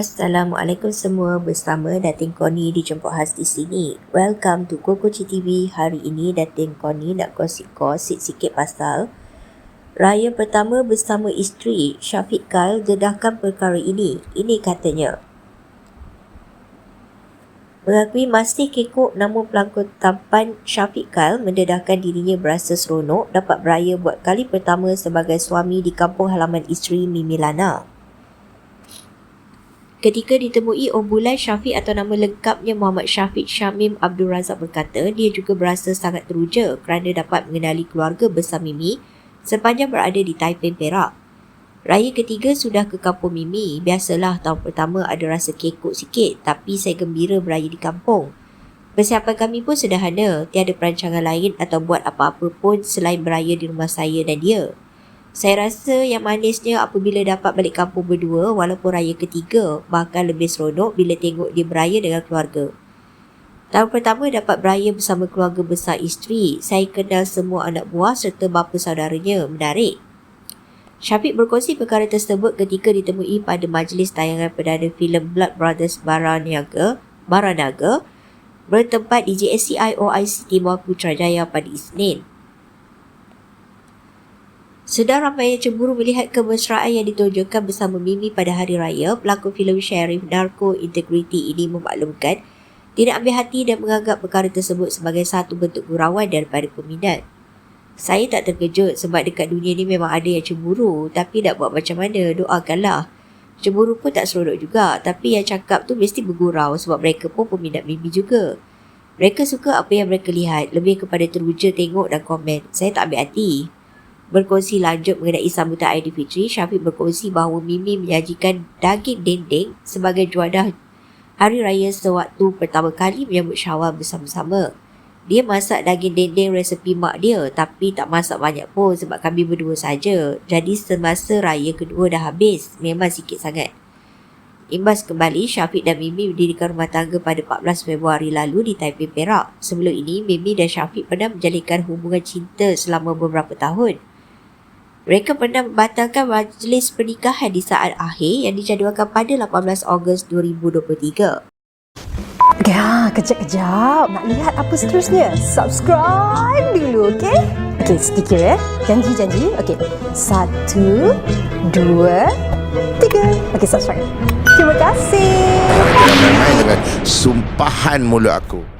Assalamualaikum semua bersama Datin Koni di Jemput Khas di sini. Welcome to Kokoci TV. Hari ini Datin Koni nak gosip-gosip sikit pasal Raya pertama bersama isteri Syafiq Kal dedahkan perkara ini. Ini katanya. Mengakui masih kekok namun pelangkon tampan Syafiq Kal mendedahkan dirinya berasa seronok dapat beraya buat kali pertama sebagai suami di kampung halaman isteri Mimi Lana. Ketika ditemui Ombulan Syafiq atau nama lengkapnya Muhammad Syafiq Syamim Abdul Razak berkata dia juga berasa sangat teruja kerana dapat mengenali keluarga besar Mimi sepanjang berada di Taipei Perak. Raya ketiga sudah ke kampung Mimi. Biasalah tahun pertama ada rasa kekok sikit tapi saya gembira beraya di kampung. Persiapan kami pun sederhana. Tiada perancangan lain atau buat apa-apa pun selain beraya di rumah saya dan dia. Saya rasa yang manisnya apabila dapat balik kampung berdua walaupun raya ketiga bahkan lebih seronok bila tengok dia beraya dengan keluarga. Tahun pertama dapat beraya bersama keluarga besar isteri. Saya kenal semua anak buah serta bapa saudaranya. Menarik. Syafiq berkongsi perkara tersebut ketika ditemui pada majlis tayangan perdana filem Blood Brothers Baranaga, Baranaga bertempat di JSCI OIC Timur Putrajaya pada Isnin. Sedang ramai yang cemburu melihat kemesraan yang ditunjukkan bersama Mimi pada hari raya, pelakon filem Sheriff Narco Integrity ini memaklumkan tidak ambil hati dan menganggap perkara tersebut sebagai satu bentuk gurauan daripada peminat. Saya tak terkejut sebab dekat dunia ni memang ada yang cemburu tapi nak buat macam mana doakanlah. Cemburu pun tak seronok juga tapi yang cakap tu mesti bergurau sebab mereka pun peminat mimpi juga. Mereka suka apa yang mereka lihat lebih kepada teruja tengok dan komen. Saya tak ambil hati. Berkongsi lanjut mengenai sambutan Aidilfitri, Syafiq berkongsi bahawa Mimi menyajikan daging dendeng sebagai juadah hari raya sewaktu pertama kali menyambut syawal bersama-sama. Dia masak daging dendeng resepi mak dia tapi tak masak banyak pun sebab kami berdua saja. Jadi semasa raya kedua dah habis, memang sikit sangat. Imbas kembali, Syafiq dan Mimi mendirikan rumah tangga pada 14 Februari lalu di Taipei Perak. Sebelum ini, Mimi dan Syafiq pernah menjalinkan hubungan cinta selama beberapa tahun. Mereka pernah membatalkan majlis pernikahan di saat akhir yang dijadualkan pada 18 Ogos 2023. Ya, kejap-kejap. Nak lihat apa seterusnya? Subscribe dulu, okey? Okey, sedikit ya. Janji-janji. Okey. Satu, dua, tiga. Okey, subscribe. Terima kasih. Dengan sumpahan mulut aku.